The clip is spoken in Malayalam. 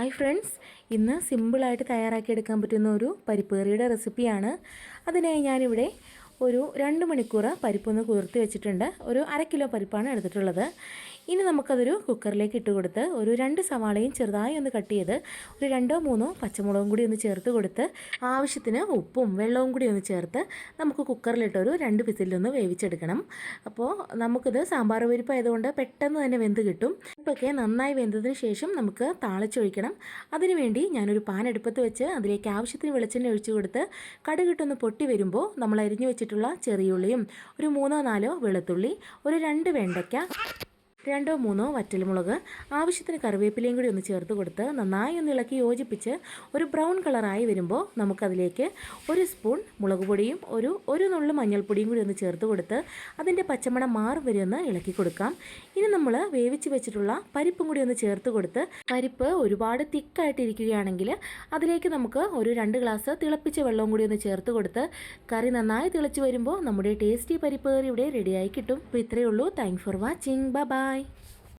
ഹായ് ഫ്രണ്ട്സ് ഇന്ന് സിമ്പിളായിട്ട് തയ്യാറാക്കിയെടുക്കാൻ പറ്റുന്ന ഒരു പരിപ്പ് കറിയുടെ റെസിപ്പിയാണ് അതിനായി ഞാനിവിടെ ഒരു രണ്ട് മണിക്കൂർ പരിപ്പൊന്ന് കുതിർത്ത് വെച്ചിട്ടുണ്ട്. ഒരു അര കിലോ പരിപ്പാണ് എടുത്തിട്ടുള്ളത്. ഇനി നമുക്കതൊരു കുക്കറിലേക്ക് ഇട്ട് കൊടുത്ത് ഒരു രണ്ട് സവാളയും ചെറുതായി ഒന്ന് കട്ട് ചെയ്ത് ഒരു രണ്ടോ മൂന്നോ പച്ചമുളകും കൂടി ഒന്ന് ചേർത്ത് കൊടുത്ത് ആവശ്യത്തിന് ഉപ്പും വെള്ളവും കൂടി ഒന്ന് ചേർത്ത് നമുക്ക് കുക്കറിലിട്ടൊരു രണ്ട് പിസിലൊന്ന് വേവിച്ചെടുക്കണം. അപ്പോൾ നമുക്കിത് സാമ്പാർ പരിപ്പായതുകൊണ്ട് പെട്ടെന്ന് തന്നെ വെന്ത് കിട്ടും. ഇപ്പൊക്കെ നന്നായി വെന്തതിന് ശേഷം നമുക്ക് താളിച്ചൊഴിക്കണം. അതിനുവേണ്ടി ഞാനൊരു പാൻ അടുപ്പത്ത് വെച്ച് അതിലേക്ക് ആവശ്യത്തിന് വെളിച്ചെണ്ണ ഒഴിച്ചു കൊടുത്ത് കടുകിട്ടൊന്ന് പൊട്ടി വരുമ്പോൾ നമ്മൾ അരിഞ്ഞു വെച്ചിട്ടുള്ള ചെറിയുള്ളിയും ഒരു മൂന്നോ നാലോ വെളുത്തുള്ളി ഒരു രണ്ട് വെണ്ടയ്ക്ക രണ്ടോ മൂന്നോ വറ്റൽമുളക് ആവശ്യത്തിന് കറിവേപ്പിലയും കൂടി ഒന്ന് ചേർത്ത് കൊടുത്ത് നന്നായി ഒന്ന് ഇളക്കി യോജിപ്പിച്ച് ഒരു ബ്രൗൺ കളറായി വരുമ്പോൾ നമുക്കതിലേക്ക് ഒരു സ്പൂൺ മുളക് പൊടിയും ഒരു ഒരു നുള്ളു മഞ്ഞൾപ്പൊടിയും കൂടി ഒന്ന് ചേർത്ത് കൊടുത്ത് അതിന്റെ പച്ചമണം മാറി ഒന്ന് ഇളക്കി കൊടുക്കാം. ഇനി നമ്മൾ വേവിച്ച് വെച്ചിട്ടുള്ള പരിപ്പും കൂടി ഒന്ന് ചേർത്ത് കൊടുത്ത് പരിപ്പ് ഒരുപാട് തിക്കായിട്ടിരിക്കുകയാണെങ്കിൽ അതിലേക്ക് നമുക്ക് ഒരു രണ്ട് ഗ്ലാസ് തിളപ്പിച്ച വെള്ളവും കൂടി ഒന്ന് ചേർത്ത് കൊടുത്ത് കറി നന്നായി തിളച്ച് വരുമ്പോൾ നമ്മുടെ ടേസ്റ്റി പരിപ്പ് കറി ഇവിടെ റെഡിയായി കിട്ടും. അപ്പോൾ ഇത്രയേ ഉള്ളൂ. Thank for watching bye Bye.